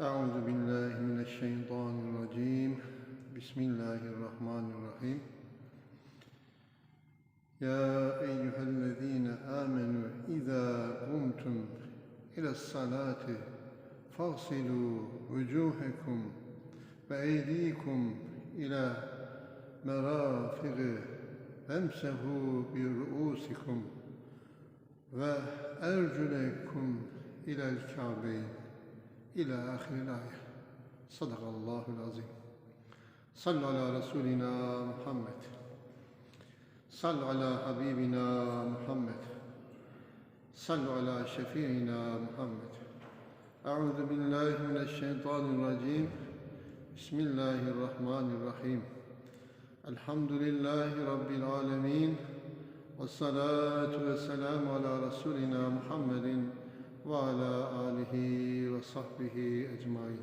Euzu billahi mineşşeytanirracim. Bismillahirrahmanirrahim. Ya eyyühellezine amenu izâ kumtum ilas salati fagsilu vücuhekum ve eydikum ila merafigi vemsehu bi ru'usikum ve erculekum ilel kâbeyn ila ahiril ayet. Sadakallahul azim. Sallu ala Resulina Muhammed. Sallu ala Habibina Muhammed. Sallu ala Şefiina Muhammed. Euzu billahi mineşşeytanirracim. Bismillahirrahmanirrahim. Elhamdülillahi Rabbil alemin. Ve salatu ve selamu ala Resulina Muhammedin وعلى آله وصحبه أجمعين.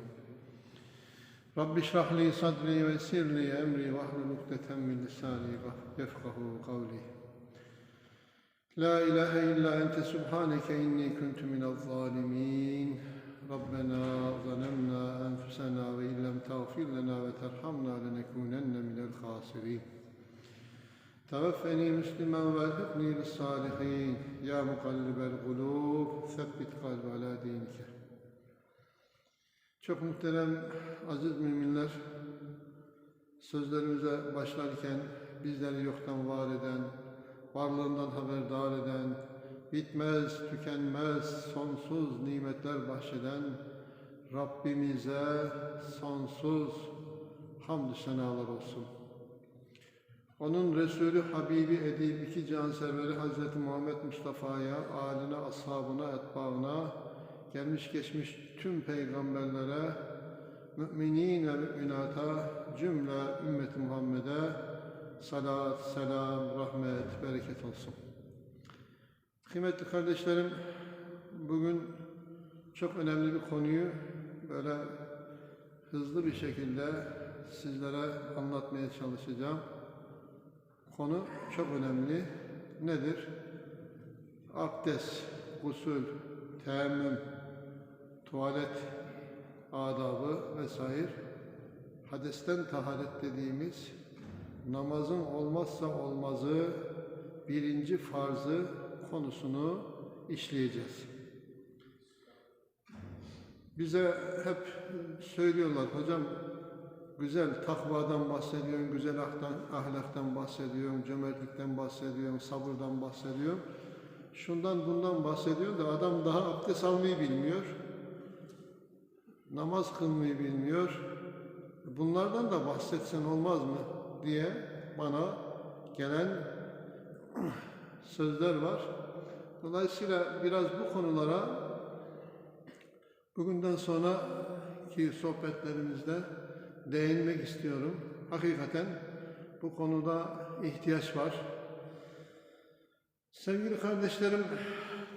رب اشرح لي صدري ويسر لي أمري واحلل عقدة من لساني يفقه قولي. لا إله إلا أنت سبحانك إني كنت من الظالمين. ربنا ظلمنا أنفسنا وإن لم تغفر لنا وترحمنا لنكونن من الخاسرين. توفني مسلما والحقني بالصالحين يا مقلب القلوب ثبت قلب على دينك Çok muhterem aziz müminler, sözlerimize başlarken bizleri yoktan var eden, varlığından haberdar eden, bitmez, tükenmez, sonsuz nimetler bahşeden Rabbimize sonsuz hamdü senalar olsun. Onun Resulü Habibi Edip iki canseveri Hazreti Muhammed Mustafa'ya, aline, ashabına, etbaına, gelmiş geçmiş tüm peygamberlere, müminin ve müminata, cümle ümmeti Muhammed'e salat, selam, rahmet, bereket olsun. Kıymetli kardeşlerim, bugün çok önemli bir konuyu böyle hızlı bir şekilde sizlere anlatmaya çalışacağım. Konu çok önemli. Nedir? Abdest, gusül, teyemmüm, tuvalet adabı vesaire. Hadesten taharet dediğimiz namazın olmazsa olmazı birinci farzı konusunu işleyeceğiz. Bize hep söylüyorlar hocam güzel takvadan bahsediyorsun, güzel ahlaktan, ahlaktan bahsediyorsun, cömertlikten bahsediyorsun, sabırdan bahsediyorsun. Şundan bundan bahsediyor da adam daha abdest almayı bilmiyor. Namaz kılmayı bilmiyor. Bunlardan da bahsetsen olmaz mı diye bana gelen sözler var. Dolayısıyla biraz bu konulara bugünden sonraki sohbetlerimizde değinmek istiyorum. Hakikaten bu konuda ihtiyaç var. Sevgili kardeşlerim,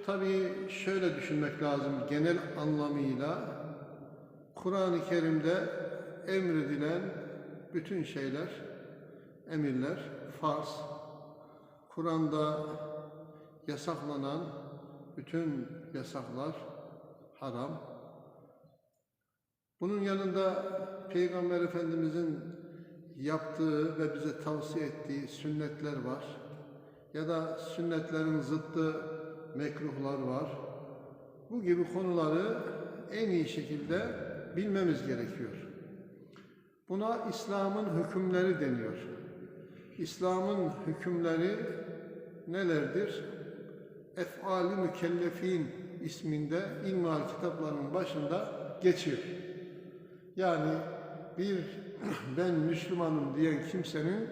tabii şöyle düşünmek lazım genel anlamıyla Kur'an-ı Kerim'de emredilen bütün şeyler, emirler farz. Kur'an'da yasaklanan bütün yasaklar haram. Bunun yanında Peygamber Efendimizin yaptığı ve bize tavsiye ettiği sünnetler var. Ya da sünnetlerin zıttı mekruhlar var. Bu gibi konuları en iyi şekilde bilmemiz gerekiyor. Buna İslam'ın hükümleri deniyor. İslam'ın hükümleri nelerdir? Ef'ali mükellefin isminde ilmihal kitaplarının başında geçiyor. Yani bir ben Müslümanım diyen kimsenin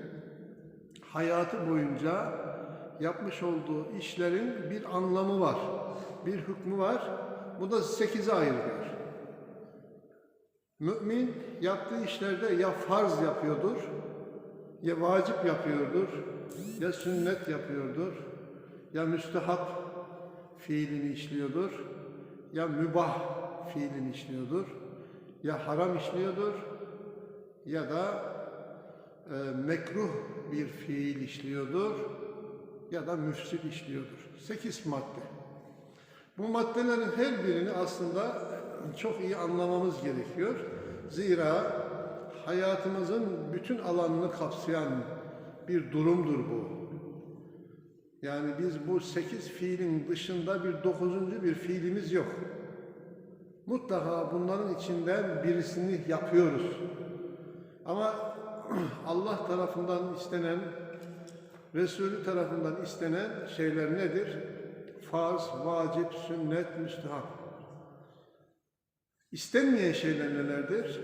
hayatı boyunca yapmış olduğu işlerin bir anlamı var, bir hükmü var. Bu da sekize ayrılıyor. Mümin yaptığı işlerde ya farz yapıyordur, ya vacip yapıyordur, ya sünnet yapıyordur, ya müstehap fiilini işliyordur, ya mübah fiilini işliyordur, ya haram işliyordur, ya da e, mekruh bir fiil işliyordur, ya da müfsit işliyordur. Sekiz madde. Bu maddelerin her birini aslında çok iyi anlamamız gerekiyor. Zira hayatımızın bütün alanını kapsayan bir durumdur bu. Yani biz bu sekiz fiilin dışında bir dokuzuncu bir fiilimiz yok. Mutlaka bunların içinden birisini yapıyoruz. Ama Allah tarafından istenen, Resulü tarafından istenen şeyler nedir? Farz, vacip, sünnet, müstehap. İstenmeyen şeyler nelerdir?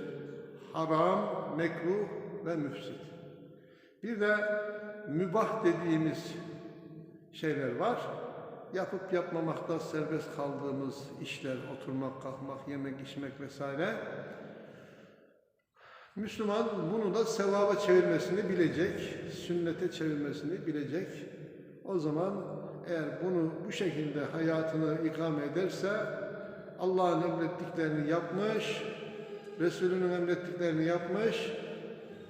Haram, mekruh ve müfsit. Bir de mübah dediğimiz şeyler var. Yapıp yapmamakta serbest kaldığımız işler, oturmak, kalkmak, yemek, içmek vesaire. Müslüman bunu da sevaba çevirmesini bilecek, sünnete çevirmesini bilecek. O zaman eğer bunu bu şekilde hayatını ikame ederse Allah'ın emrettiklerini yapmış, Resulünün emrettiklerini yapmış,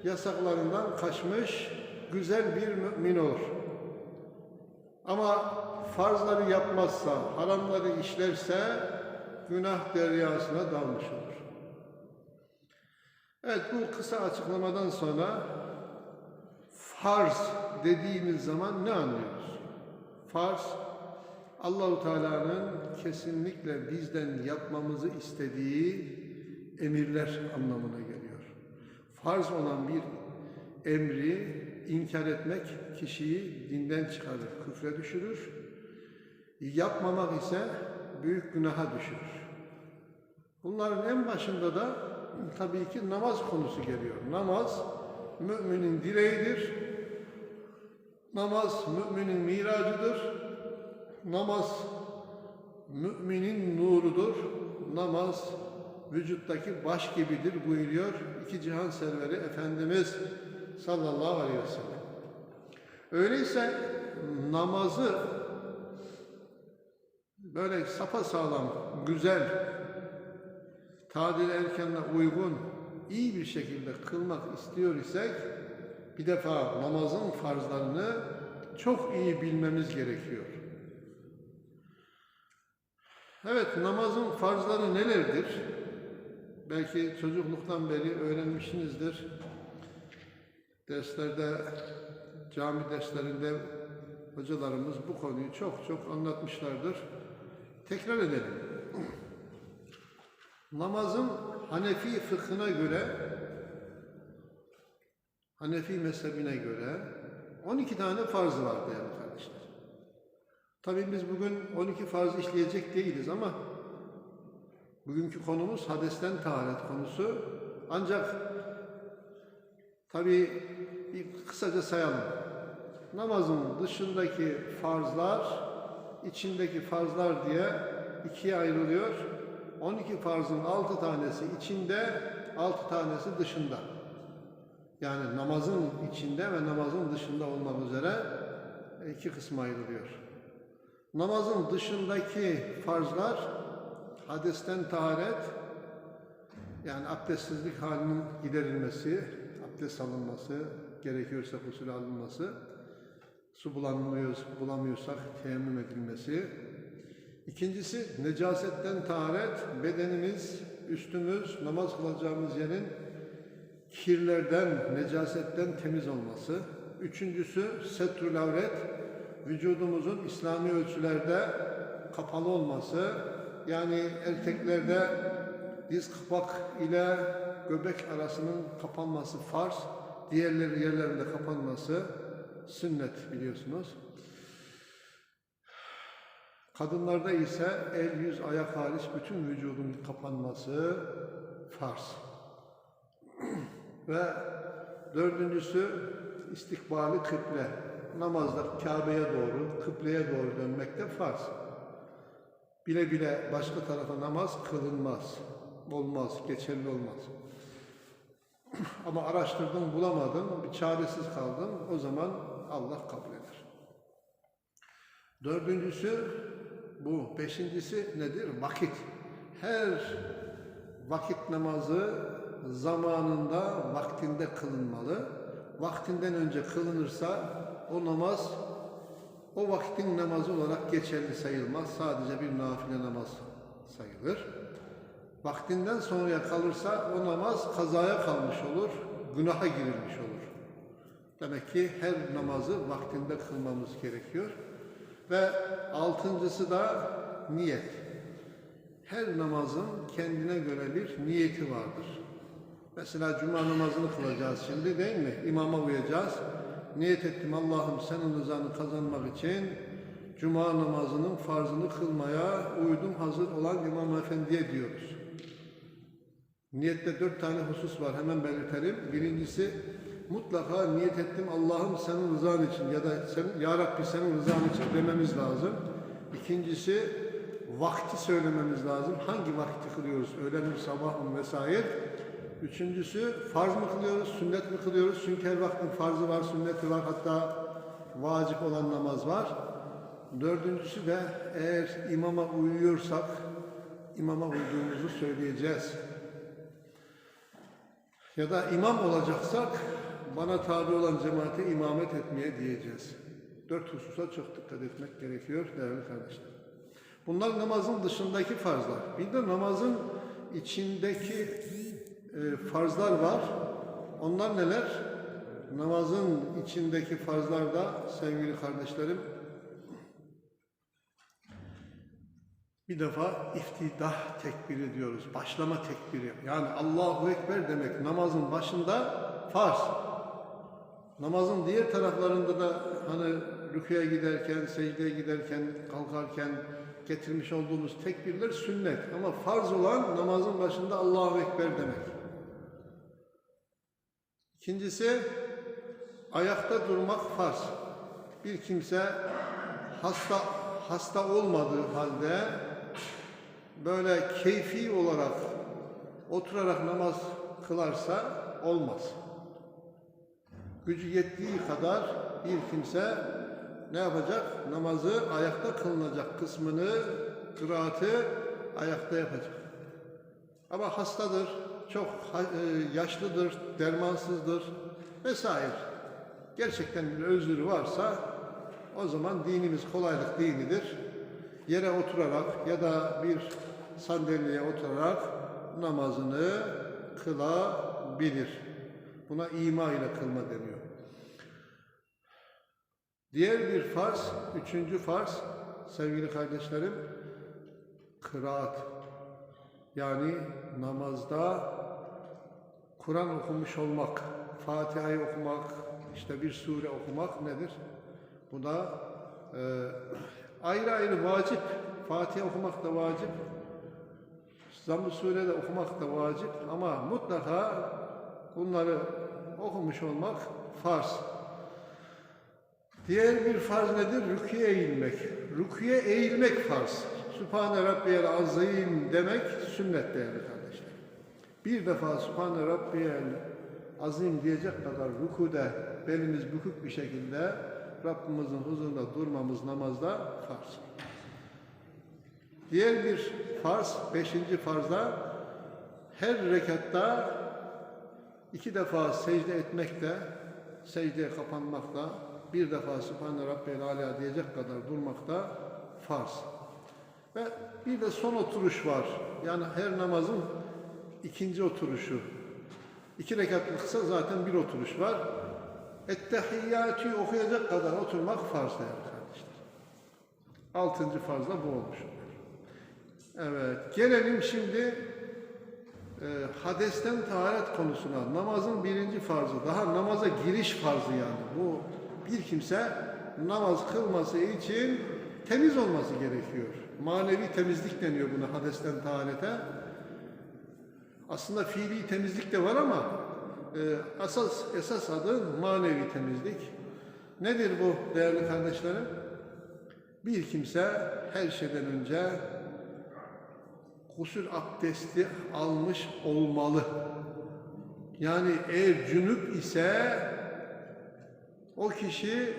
yasaklarından kaçmış, güzel bir mümin olur. Ama farzları yapmazsa, haramları işlerse günah deryasına dalmış olur. Evet bu kısa açıklamadan sonra farz dediğimiz zaman ne anlıyoruz? Farz Allahu Teala'nın kesinlikle bizden yapmamızı istediği emirler anlamına geliyor. Farz olan bir emri inkar etmek kişiyi dinden çıkarır, küfre düşürür. Yapmamak ise büyük günaha düşürür. Bunların en başında da tabii ki namaz konusu geliyor. Namaz müminin direğidir. Namaz müminin miracıdır. Namaz müminin nurudur. Namaz vücuttaki baş gibidir buyuruyor iki cihan serveri Efendimiz sallallahu aleyhi ve sellem. Öyleyse namazı böyle sapasağlam, güzel, tadil erkenle uygun, iyi bir şekilde kılmak istiyor isek bir defa namazın farzlarını çok iyi bilmemiz gerekiyor. Evet, namazın farzları nelerdir? Belki çocukluktan beri öğrenmişsinizdir. Derslerde, cami derslerinde hocalarımız bu konuyu çok çok anlatmışlardır. Tekrar edelim. Namazın Hanefi fıkhına göre, Hanefi mezhebine göre 12 tane farzı var değerli kardeşler. Tabii biz bugün 12 farz işleyecek değiliz ama bugünkü konumuz hadesten taharet konusu. Ancak tabii bir kısaca sayalım. Namazın dışındaki farzlar, içindeki farzlar diye ikiye ayrılıyor. 12 farzın 6 tanesi içinde, 6 tanesi dışında. Yani namazın içinde ve namazın dışında olmak üzere iki kısma ayrılıyor. Namazın dışındaki farzlar hadesten taharet, yani abdestsizlik halinin giderilmesi, abdest alınması, gerekiyorsa usul alınması, su bulamıyoruz, bulamıyorsak teyemmüm edilmesi. İkincisi necasetten taharet, bedenimiz, üstümüz, namaz kılacağımız yerin kirlerden, necasetten temiz olması. Üçüncüsü setrül avret, vücudumuzun İslami ölçülerde kapalı olması. Yani erkeklerde diz kapak ile göbek arasının kapanması farz, diğerleri yerlerinde kapanması sünnet biliyorsunuz. Kadınlarda ise el, yüz, ayak hariç bütün vücudun kapanması farz. Ve dördüncüsü istikbali kıble. Namazda Kabe'ye doğru, kıbleye doğru dönmek de farz. Bile bile başka tarafa namaz kılınmaz. Olmaz, geçerli olmaz. Ama araştırdım, bulamadım, bir çaresiz kaldım. O zaman Allah kabul eder. Dördüncüsü bu. Beşincisi nedir? Vakit. Her vakit namazı zamanında, vaktinde kılınmalı. Vaktinden önce kılınırsa o namaz o vaktin namazı olarak geçerli sayılmaz. Sadece bir nafile namaz sayılır. Vaktinden sonraya kalırsa o namaz kazaya kalmış olur, günaha girilmiş olur. Demek ki her namazı vaktinde kılmamız gerekiyor. Ve altıncısı da niyet. Her namazın kendine göre bir niyeti vardır. Mesela cuma namazını kılacağız şimdi değil mi? İmama uyacağız. Niyet ettim Allah'ım senin rızanı kazanmak için cuma namazının farzını kılmaya uydum hazır olan İmam Efendi'ye diyoruz. Niyette dört tane husus var hemen belirtelim. Birincisi mutlaka niyet ettim Allah'ım senin rızan için ya da sen, Ya Rabbi senin rızan için dememiz lazım. İkincisi vakti söylememiz lazım. Hangi vakti kılıyoruz? Öğlen mi, sabah mı vesaire. Üçüncüsü farz mı kılıyoruz, sünnet mi kılıyoruz? Çünkü her vaktin farzı var, sünneti var, hatta vacip olan namaz var. Dördüncüsü de eğer imama uyuyorsak imama uyduğumuzu söyleyeceğiz. Ya da imam olacaksak bana tabi olan cemaate imamet etmeye diyeceğiz. Dört hususa çok dikkat etmek gerekiyor değerli kardeşler. Bunlar namazın dışındaki farzlar. Bir de namazın içindeki e, farzlar var. Onlar neler? Namazın içindeki farzlar da sevgili kardeşlerim bir defa iftidah tekbiri diyoruz. Başlama tekbiri. Yani Allahu Ekber demek namazın başında farz. Namazın diğer taraflarında da hani rüküye giderken, secdeye giderken, kalkarken getirmiş olduğumuz tekbirler sünnet. Ama farz olan namazın başında Allahu Ekber demek. İkincisi ayakta durmak farz. Bir kimse hasta hasta olmadığı halde böyle keyfi olarak oturarak namaz kılarsa olmaz. Gücü yettiği kadar bir kimse ne yapacak? Namazı ayakta kılınacak kısmını, kıraatı ayakta yapacak. Ama hastadır, çok e, yaşlıdır, dermansızdır vesaire. Gerçekten bir özrü varsa o zaman dinimiz kolaylık dinidir. Yere oturarak ya da bir sandalyeye oturarak namazını kılabilir. Buna ima ile kılma deniyor. Diğer bir farz, üçüncü farz sevgili kardeşlerim, kıraat. Yani namazda Kur'an okumuş olmak, Fatiha'yı okumak, işte bir sure okumak nedir? Bu da e, ayrı ayrı vacip. Fatiha okumak da vacip. Zamm-ı Sure de okumak da vacip ama mutlaka bunları okumuş olmak farz. Diğer bir farz nedir? Rüküye eğilmek. Rüküye eğilmek farz. Sübhane Rabbiyel Azim demek sünnet değerli kardeşler. Bir defa Sübhane Rabbiyel Azim diyecek kadar rükude belimiz bükük bir şekilde Rabbimizin huzurunda durmamız namazda farz. Diğer bir farz, beşinci farzda her rekatta iki defa secde etmekte, secdeye kapanmakta, bir defa Sübhane Rabbiyel Ala diyecek kadar durmakta farz. Ve bir de son oturuş var. Yani her namazın ikinci oturuşu. İki rekatlıksa zaten bir oturuş var. Ettehiyyatü okuyacak kadar oturmak farz değerli kardeşler. Altıncı farz da bu olmuş. Evet, gelelim şimdi e, hadesten taharet konusuna. Namazın birinci farzı, daha namaza giriş farzı yani. Bu bir kimse namaz kılması için temiz olması gerekiyor. Manevi temizlik deniyor buna hadesten taharete. Aslında fiili temizlik de var ama e, asas esas adı manevi temizlik. Nedir bu değerli kardeşlerim? Bir kimse her şeyden önce gusül abdesti almış olmalı. Yani eğer cünüp ise o kişi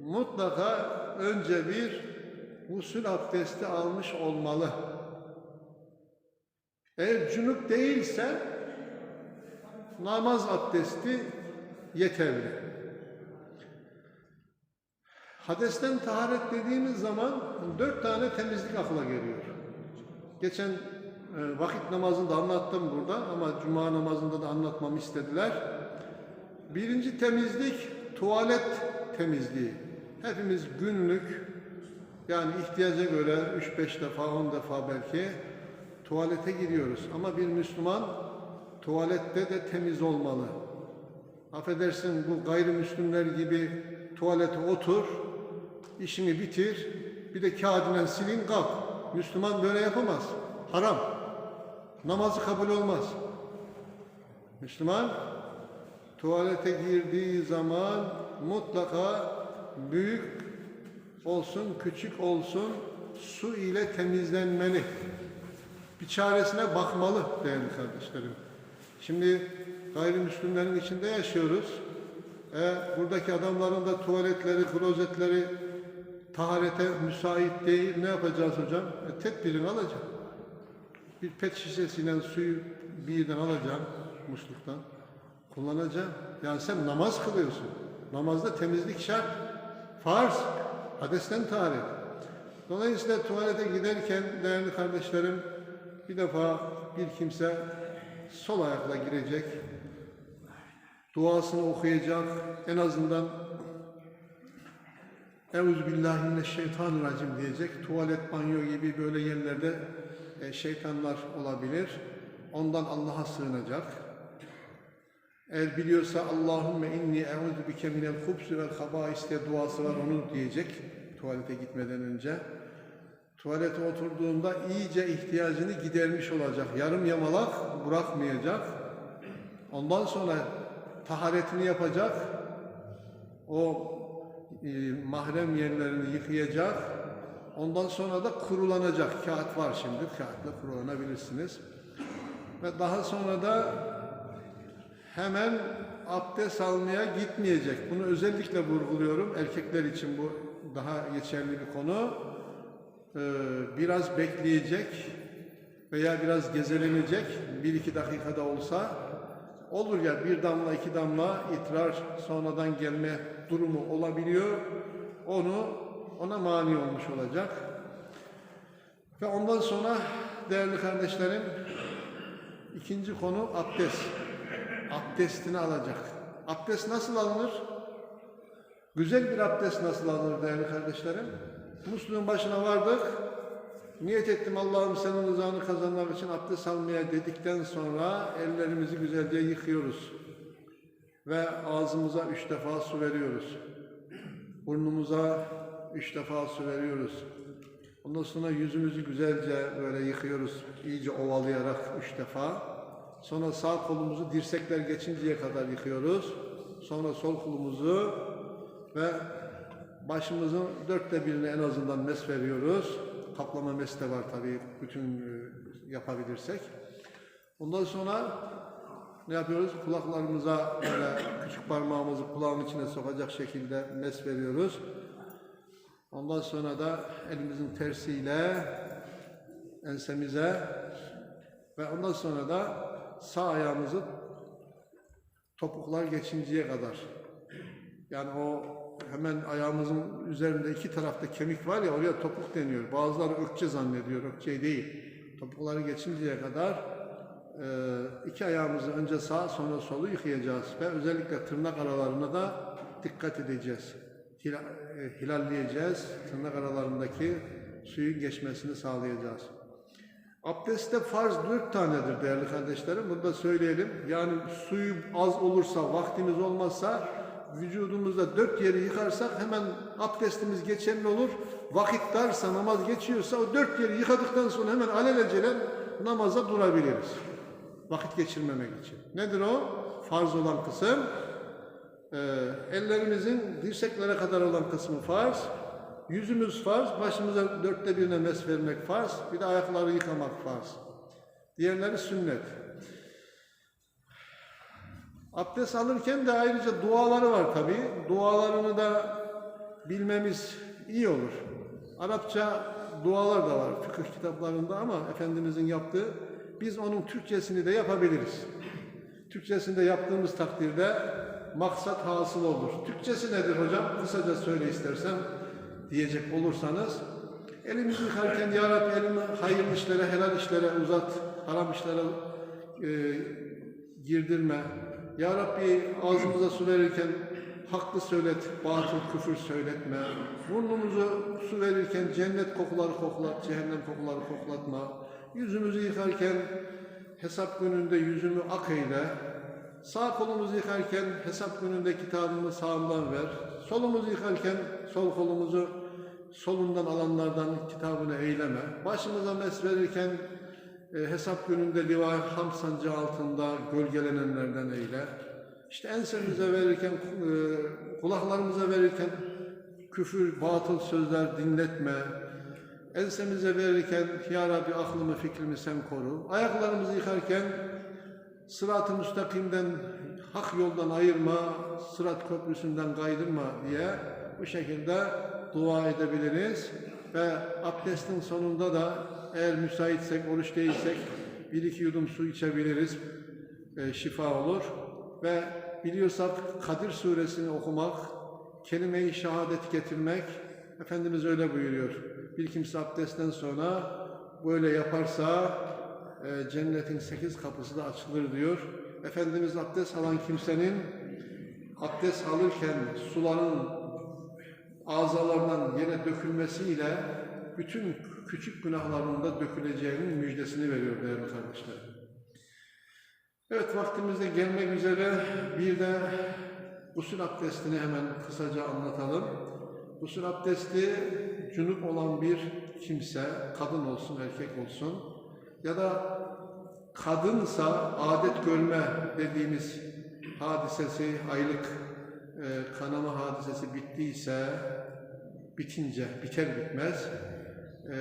mutlaka önce bir gusül abdesti almış olmalı. Eğer cünüp değilse namaz abdesti yeterli. Hadesten taharet dediğimiz zaman dört tane temizlik akla geliyor. Geçen e, vakit namazında anlattım burada ama cuma namazında da anlatmamı istediler. Birinci temizlik tuvalet temizliği. Hepimiz günlük yani ihtiyaca göre 3-5 defa 10 defa belki tuvalete giriyoruz. Ama bir Müslüman tuvalette de temiz olmalı. Affedersin bu gayrimüslimler gibi tuvalete otur, işini bitir, bir de kağıdına silin kalk. Müslüman böyle yapamaz. Haram. Namazı kabul olmaz. Müslüman tuvalete girdiği zaman mutlaka büyük olsun, küçük olsun su ile temizlenmeli. Bir çaresine bakmalı değerli kardeşlerim. Şimdi gayrimüslimlerin içinde yaşıyoruz. E, buradaki adamların da tuvaletleri, klozetleri taharete müsait değil. Ne yapacağız hocam? E, tedbirini alacağım. Bir pet şişesiyle suyu bir yerden alacağım musluktan. Kullanacağım. Yani sen namaz kılıyorsun. Namazda temizlik şart. Farz. Hadesten taharet. Dolayısıyla tuvalete giderken değerli kardeşlerim bir defa bir kimse sol ayakla girecek. Duasını okuyacak. En azından Euzubillahimineşşeytanirracim diyecek. Tuvalet, banyo gibi böyle yerlerde e, şeytanlar olabilir. Ondan Allah'a sığınacak. Eğer biliyorsa Allahümme inni eûzu bike minel hubsi vel habais diye duası var onu diyecek tuvalete gitmeden önce. Tuvalete oturduğunda iyice ihtiyacını gidermiş olacak. Yarım yamalak bırakmayacak. Ondan sonra taharetini yapacak. O e, mahrem yerlerini yıkayacak. Ondan sonra da kurulanacak. Kağıt var şimdi. Kağıtla kurulanabilirsiniz. Ve daha sonra da hemen abdest almaya gitmeyecek. Bunu özellikle vurguluyorum. Erkekler için bu daha geçerli bir konu. Ee, biraz bekleyecek veya biraz gezelenecek. Bir iki dakikada olsa olur ya bir damla iki damla itrar sonradan gelme durumu olabiliyor. Onu ona mani olmuş olacak. Ve ondan sonra değerli kardeşlerim ikinci konu abdest. Abdestini alacak. Abdest nasıl alınır? Güzel bir abdest nasıl alınır değerli kardeşlerim? Musluğun başına vardık. Niyet ettim Allah'ım senin rızanı kazanmak için abdest almaya dedikten sonra ellerimizi güzelce yıkıyoruz. Ve ağzımıza üç defa su veriyoruz. Burnumuza üç defa su veriyoruz. Ondan sonra yüzümüzü güzelce böyle yıkıyoruz. iyice ovalayarak üç defa. Sonra sağ kolumuzu dirsekler geçinceye kadar yıkıyoruz. Sonra sol kolumuzu ve başımızın dörtte birini en azından mes veriyoruz. Kaplama mes de var tabii bütün e, yapabilirsek. Ondan sonra ne yapıyoruz? Kulaklarımıza böyle küçük parmağımızı kulağın içine sokacak şekilde mes veriyoruz. Ondan sonra da elimizin tersiyle ensemize ve ondan sonra da sağ ayağımızı topuklar geçinceye kadar. Yani o hemen ayağımızın üzerinde iki tarafta kemik var ya oraya topuk deniyor. Bazıları ökçe zannediyor, ökçe değil. Topukları geçinceye kadar iki ayağımızı önce sağ sonra solu yıkayacağız ve özellikle tırnak aralarına da dikkat edeceğiz. E, hilalleyeceğiz. Tırnak aralarındaki suyun geçmesini sağlayacağız. Abdestte farz dört tanedir değerli kardeşlerim. Bunu da söyleyelim. Yani suyu az olursa, vaktimiz olmazsa vücudumuzda dört yeri yıkarsak hemen abdestimiz geçerli olur. Vakit darsa, namaz geçiyorsa o dört yeri yıkadıktan sonra hemen alelacele namaza durabiliriz. Vakit geçirmemek için. Nedir o? Farz olan kısım. Ee, ellerimizin dirseklere kadar olan kısmı farz. Yüzümüz farz, başımıza dörtte birine mes vermek farz, bir de ayakları yıkamak farz. Diğerleri sünnet. Abdest alırken de ayrıca duaları var tabi. Dualarını da bilmemiz iyi olur. Arapça dualar da var fıkıh kitaplarında ama Efendimizin yaptığı biz onun Türkçesini de yapabiliriz. Türkçesini de yaptığımız takdirde maksat hasıl olur. Türkçesi nedir hocam? Kısaca söyle istersen diyecek olursanız Elimizi yıkarken Ya Rabbi elimi hayırlı işlere, helal işlere uzat, haram işlere e, girdirme. Ya Rabbi ağzımıza su verirken haklı söylet, batıl küfür söyletme. Burnumuzu su verirken cennet kokuları koklat, cehennem kokuları koklatma. Yüzümüzü yıkarken hesap gününde yüzümü ak eyle. Sağ kolumuzu yıkarken hesap gününde kitabımı sağımdan ver. Solumuzu yıkarken sol kolumuzu solundan alanlardan kitabını eyleme. Başımıza mes verirken e, hesap gününde liva ham sancı altında gölgelenenlerden eyle. İşte ensemize verirken, e, kulaklarımıza verirken küfür, batıl sözler dinletme. Ensemize verirken Ya Rabbi aklımı, fikrimi sen koru. Ayaklarımızı yıkarken sırat-ı müstakimden, hak yoldan ayırma, sırat köprüsünden kaydırma diye bu şekilde dua edebiliriz. Ve abdestin sonunda da eğer müsaitsek, oruç değilsek bir iki yudum su içebiliriz. E, şifa olur. Ve biliyorsak Kadir suresini okumak, kelime-i şehadet getirmek, Efendimiz öyle buyuruyor. Bir kimse abdestten sonra böyle yaparsa e, cennetin sekiz kapısı da açılır diyor. Efendimiz abdest alan kimsenin abdest alırken suların ağzalarından yere dökülmesiyle bütün küçük günahlarının da döküleceğinin müjdesini veriyor değerli kardeşlerim. Evet vaktimizde gelmek üzere bir de gusül abdestini hemen kısaca anlatalım. Gusül abdesti cünüp olan bir kimse, kadın olsun erkek olsun ya da kadınsa adet görme dediğimiz hadisesi, aylık e, kanama hadisesi bittiyse, bitince, biter bitmez, e,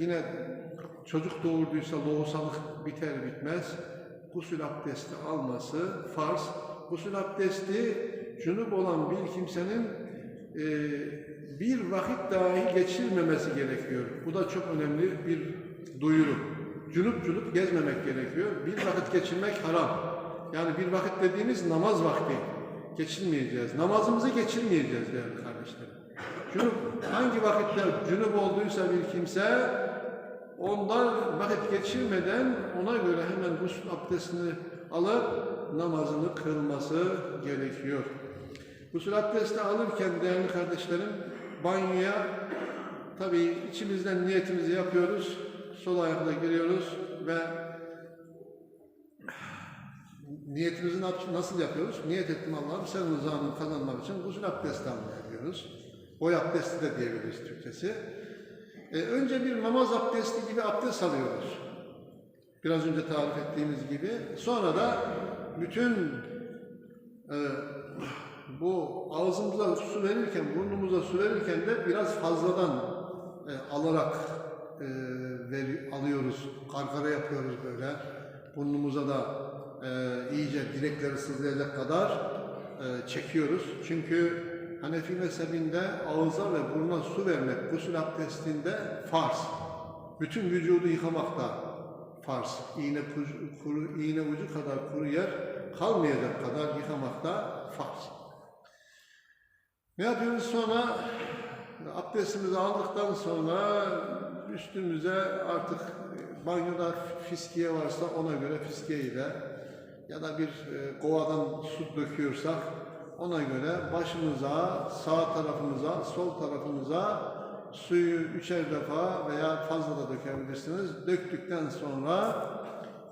yine çocuk doğurduysa lohusalık biter bitmez, gusül abdesti alması farz. Gusül abdesti cünüp olan bir kimsenin e, bir vakit dahi geçirmemesi gerekiyor. Bu da çok önemli bir duyuru. Cünüp cünüp gezmemek gerekiyor. Bir vakit geçirmek haram. Yani bir vakit dediğimiz namaz vakti. Geçirmeyeceğiz. Namazımızı geçirmeyeceğiz değerli kardeşlerim. Cünüp hangi vakitte cünüp olduysa bir kimse ondan vakit geçirmeden ona göre hemen gusül abdestini alıp namazını kılması gerekiyor. Gusül abdesti alırken değerli kardeşlerim banyoya tabi içimizden niyetimizi yapıyoruz. Sol ayakla giriyoruz ve niyetimizi nasıl yapıyoruz? Niyet ettim Allah'ım sen rızanı kazanmak için gusül abdesti almaya diyoruz. Boy abdesti de diyebiliriz Türkçesi. Ee, önce bir namaz abdesti gibi abdest alıyoruz. Biraz önce tarif ettiğimiz gibi. Sonra da bütün e, bu ağzımıza su verirken, burnumuza su verirken de biraz fazladan e, alarak e, veri, alıyoruz. Karkara yapıyoruz böyle. Burnumuza da e, iyice direkleri sızlayacak kadar e, çekiyoruz. Çünkü Hanefi mezhebinde ağıza ve buruna su vermek gusül abdestinde farz. Bütün vücudu yıkamak da farz. İğne, kuru, iğne ucu kadar kuru yer kalmayacak kadar yıkamak da farz. Ne yapıyoruz sonra? Abdestimizi aldıktan sonra üstümüze artık banyoda fiskiye varsa ona göre fiskiye ile ya da bir e, kovadan su döküyorsak ona göre başımıza, sağ tarafımıza, sol tarafımıza suyu üçer defa veya fazla da dökebilirsiniz. Döktükten sonra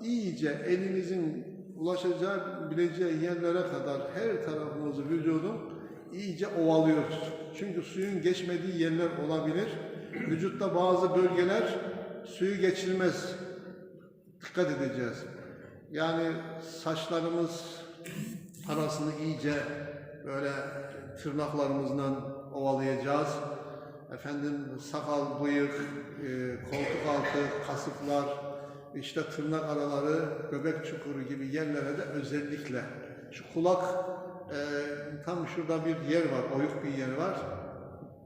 iyice elinizin ulaşacağı, bileceği yerlere kadar her tarafımızı, vücudun iyice ovalıyoruz. Çünkü suyun geçmediği yerler olabilir. Vücutta bazı bölgeler suyu geçirmez. Dikkat edeceğiz. Yani saçlarımız arasını iyice böyle tırnaklarımızla ovalayacağız. Efendim sakal, bıyık, e, koltuk altı, kasıklar, işte tırnak araları, göbek çukuru gibi yerlere de özellikle şu kulak e, tam şurada bir yer var, oyuk bir yer var.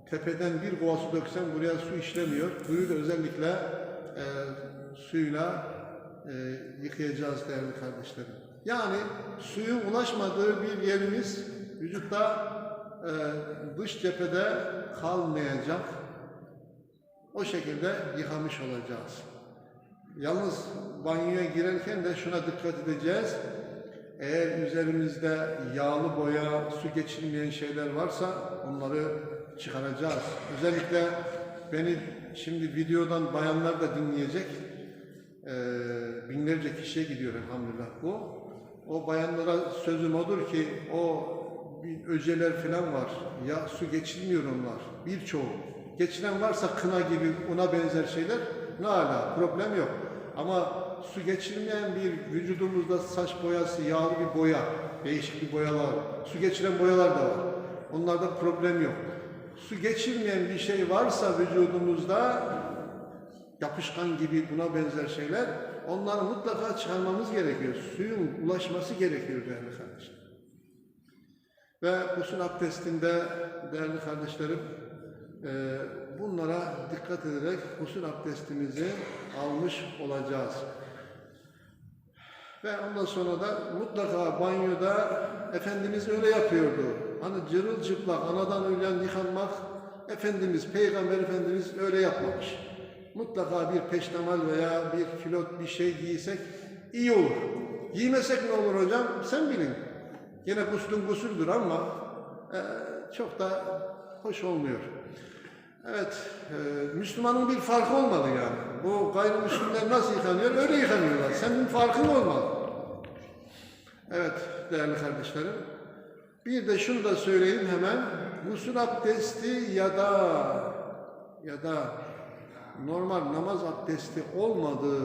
Tepeden bir kova su döksen buraya su işlemiyor. Suyu da özellikle e, suyla e, yıkayacağız değerli kardeşlerim. Yani suyun ulaşmadığı bir yerimiz vücutta e, dış cephede kalmayacak. o şekilde yıkamış olacağız. Yalnız banyoya girerken de şuna dikkat edeceğiz. Eğer üzerimizde yağlı boya, su geçirmeyen şeyler varsa onları çıkaracağız. Özellikle beni şimdi videodan bayanlar da dinleyecek. Ee, binlerce kişiye gidiyor elhamdülillah bu. O bayanlara sözüm odur ki o bir öceler falan var. Ya su geçirmiyor onlar. Birçoğu. Geçiren varsa kına gibi ona benzer şeyler ne ala problem yok. Ama su geçirmeyen bir vücudumuzda saç boyası, yağlı bir boya, değişik bir boyalar, su geçiren boyalar da var. Onlarda problem yok. Su geçirmeyen bir şey varsa vücudumuzda yapışkan gibi buna benzer şeyler onları mutlaka çıkarmamız gerekiyor. Suyun ulaşması gerekiyor değerli kardeşler. Ve gusül abdestinde değerli kardeşlerim e, bunlara dikkat ederek gusül abdestimizi almış olacağız. Ve ondan sonra da mutlaka banyoda Efendimiz öyle yapıyordu. Hani cırılcıplak anadan ölen yıkanmak Efendimiz, Peygamber Efendimiz öyle yapmamış. Mutlaka bir peştemal veya bir kilot bir şey giysek iyi olur. Giymesek ne olur hocam? Sen bilin. Yine guslün gusüldür ama e, çok da hoş olmuyor. Evet, e, Müslümanın bir farkı olmalı yani. Bu gayrimüslimler nasıl yıkanıyor? Öyle yıkanıyorlar. Senin farkın olmalı. Evet değerli kardeşlerim. Bir de şunu da söyleyeyim hemen. Gusül abdesti ya da ya da normal namaz abdesti olmadığı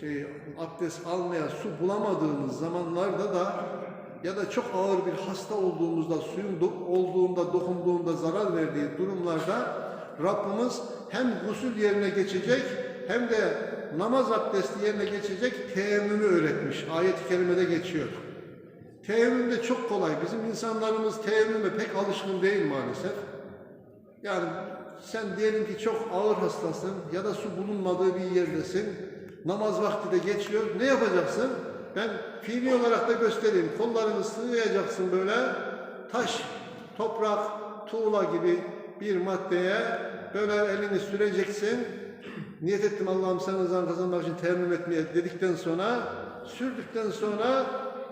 şey abdest almaya su bulamadığımız zamanlarda da ya da çok ağır bir hasta olduğumuzda suyun do- olduğunda dokunduğunda zarar verdiği durumlarda Rabbimiz hem gusül yerine geçecek hem de namaz abdesti yerine geçecek teyemmümü öğretmiş. Ayet-i kerimede geçiyor. Teyemmüm de çok kolay. Bizim insanlarımız teyemmüme pek alışkın değil maalesef. Yani sen diyelim ki çok ağır hastasın ya da su bulunmadığı bir yerdesin. Namaz vakti de geçiyor. Ne yapacaksın? Ben fiili olarak da göstereyim. Kollarını sığayacaksın böyle. Taş, toprak, tuğla gibi bir maddeye böyle elini süreceksin. Niyet ettim Allah'ım sen rızan kazanmak için temmüm etmeye dedikten sonra sürdükten sonra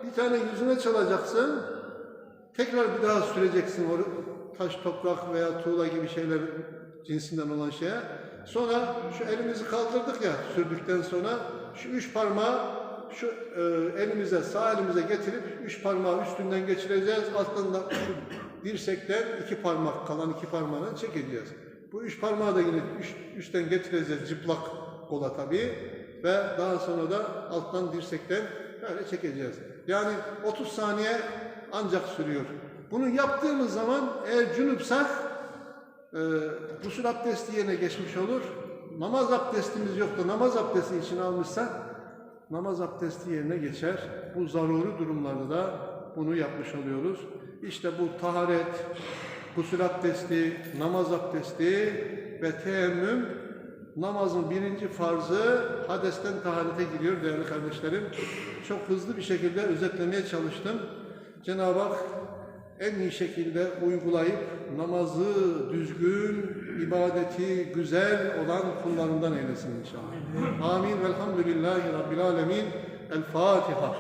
bir tane yüzüne çalacaksın. Tekrar bir daha süreceksin o taş, toprak veya tuğla gibi şeyler cinsinden olan şeye. Sonra şu elimizi kaldırdık ya sürdükten sonra şu üç parmağı şu e, elimize sağ elimize getirip üç parmağı üstünden geçireceğiz. Alttan da şu dirsekten iki parmak kalan iki parmağını çekeceğiz. Bu üç parmağı da yine üç, üstten getireceğiz çıplak kola tabii ve daha sonra da alttan dirsekten böyle çekeceğiz. Yani 30 saniye ancak sürüyor. Bunu yaptığımız zaman eğer cünüpsak e, gusül abdesti yerine geçmiş olur. Namaz abdestimiz yok da namaz abdesti için almışsak namaz abdesti yerine geçer. Bu zaruri durumlarda da bunu yapmış oluyoruz. İşte bu taharet, gusül abdesti, namaz abdesti ve teyemmüm namazın birinci farzı hadesten taharete giriyor değerli kardeşlerim. Çok hızlı bir şekilde özetlemeye çalıştım. Cenab-ı Hak en iyi şekilde uygulayıp namazı düzgün, ibadeti güzel olan kullarından eylesin inşallah. Amin. Velhamdülillahi Rabbil Alemin. El Fatiha.